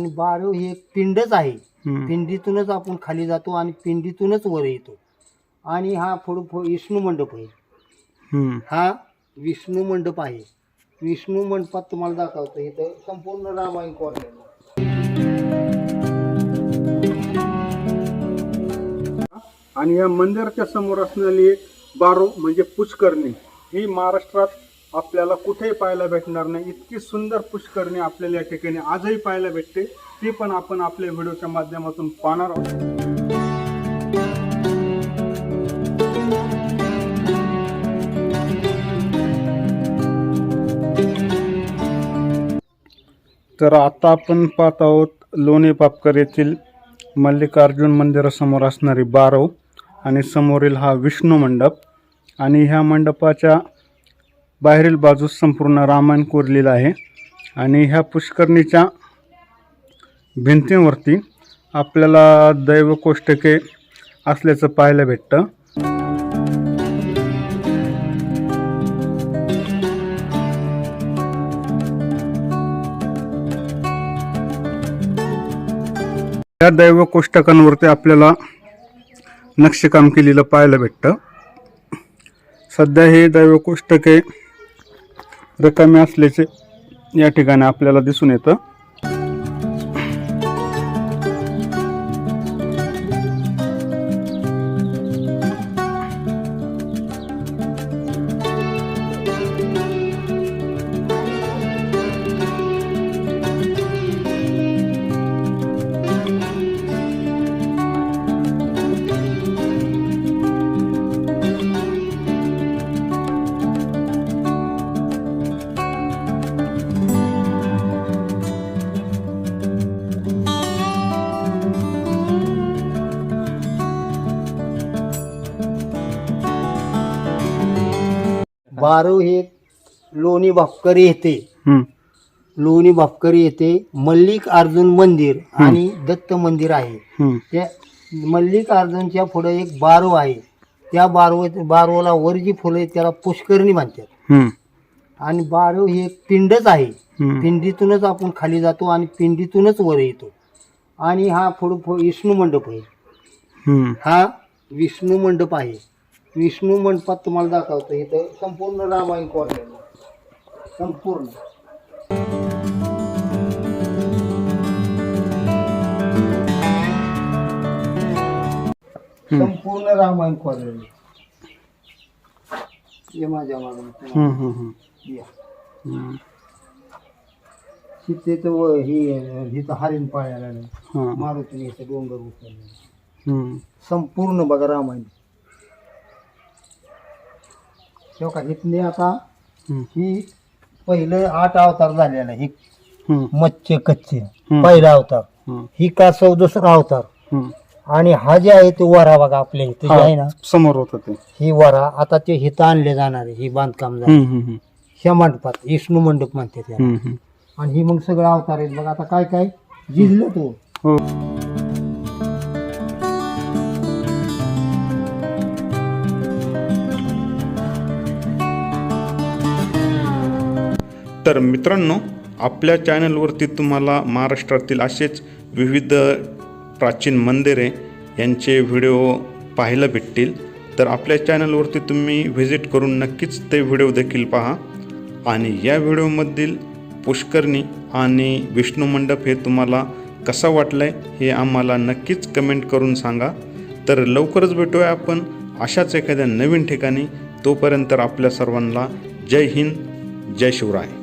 आणि बारव ही एक पिंडच आहे. पिंडीतूनच आपण खाली जातो आणि पिंडीतूनच वर येतो. आणि हा पुढं पुढं विष्णू मंडप आहे. हा विष्णू मंडप आहे. विष्णू मंडपात तुम्हाला दाखवतो इथं संपूर्ण रामायण कोरलेलं आणि या मंदिराच्या समोर असलेली एक बारो म्हणजे पुष्करणी ही महाराष्ट्रात आपल्याला कुठेही पाहायला भेटणार नाही. इतकी सुंदर पुष्करणी आपल्याला या ठिकाणी आजही पाहायला भेटते. ती पण आपण आपल्या व्हिडिओच्या माध्यमातून पाहणार आहोत. तर आता आपण पाहत आहोत लोणी पापकर येथील मल्लिकार्जुन मंदिरासमोर असणारी बारव आणि समोरील हा विष्णू मंडप. आणि ह्या मंडपाच्या बाहेरील बाजूस संपूर्ण रामायण कोरलेलं आहे. आणि ह्या पुष्करणीच्या भिंतींवरती आपल्याला दैवकोष्टके असल्याचं पाहायला भेटतं. या दैव कोष्टकांवरती आपल्याला नक्षीकाम केलेलं पाहायला भेटतं. सध्या हे दैव कोष्टके रिकामे असल्याचे या ठिकाणी आपल्याला दिसून येतं. बारव हे लोणी भापकरी येते. हम्म, लोणी भापकरी येथे मल्लिक अर्जुन मंदिर आणि दत्त मंदिर आहे. हम्म, त्या मल्लिक अर्जुनच्या पुढे एक बारव आहे. त्या बारव बारवला वर जी फुलं आहेत त्याला पुष्करणी म्हणतात. हम्म, आणि बारव ही एक पिंडच आहे. हम्म. पिंडीतूनच आपण खाली जातो आणि पिंडीतूनच वर येतो. आणि हा पुढं पुढं विष्णू मंडप आहे. हम्म. हा विष्णू मंडप आहे. विष्णू मंडपात तुम्हाला दाखवतो इथं संपूर्ण रामायण कोरलेलं संपूर्ण संपूर्ण रामायण कोरलेलं ये माझ्या मागून. या. सीतेचं व ही हरिण पाळायला. हा. इथं डोंगर उचलले. संपूर्ण बघा रामायण तेव्हा का इथले आता हम्म. ही पहिलं आठ अवतार झालेला ही हम्म. मच्छे कच्चे. पहिला अवतार हम्म. ही का सौ दुसरा अवतार हम्म. आणि हा जे आहे ते वरा बघा आपल्या इथे जे आहे ना हा, समोर होत ते ही वरा आता ते हिथं आणले जाणार आहे ही बांधकाम झालं हम्म, हम्म, हम्म. ह्या मंडपात विष्णू मंडप म्हणते त्याला हम्म, हम्म. आणि ही मग सगळं अवतार आहेत बघा आता काय काय जिजलं तो हो तर मित्रांनो आपल्या चॅनलवरती तुम्हाला महाराष्ट्रातील असेच विविध प्राचीन मंदिरे यांचे व्हिडिओ पाहायला भेटतील. तर आपल्या चॅनलवरती तुम्ही व्हिजिट करून नक्कीच ते व्हिडिओ देखील पहा. आणि या व्हिडिओमधील पुष्करणी आणि विष्णू मंडप हे तुम्हाला कसा वाटलं आहे हे आम्हाला नक्कीच कमेंट करून सांगा. तर लवकरच भेटूया आपण अशाच एखाद्या नवीन ठिकाणी. तोपर्यंत आपल्या सर्वांना जय हिंद जय शिवराय.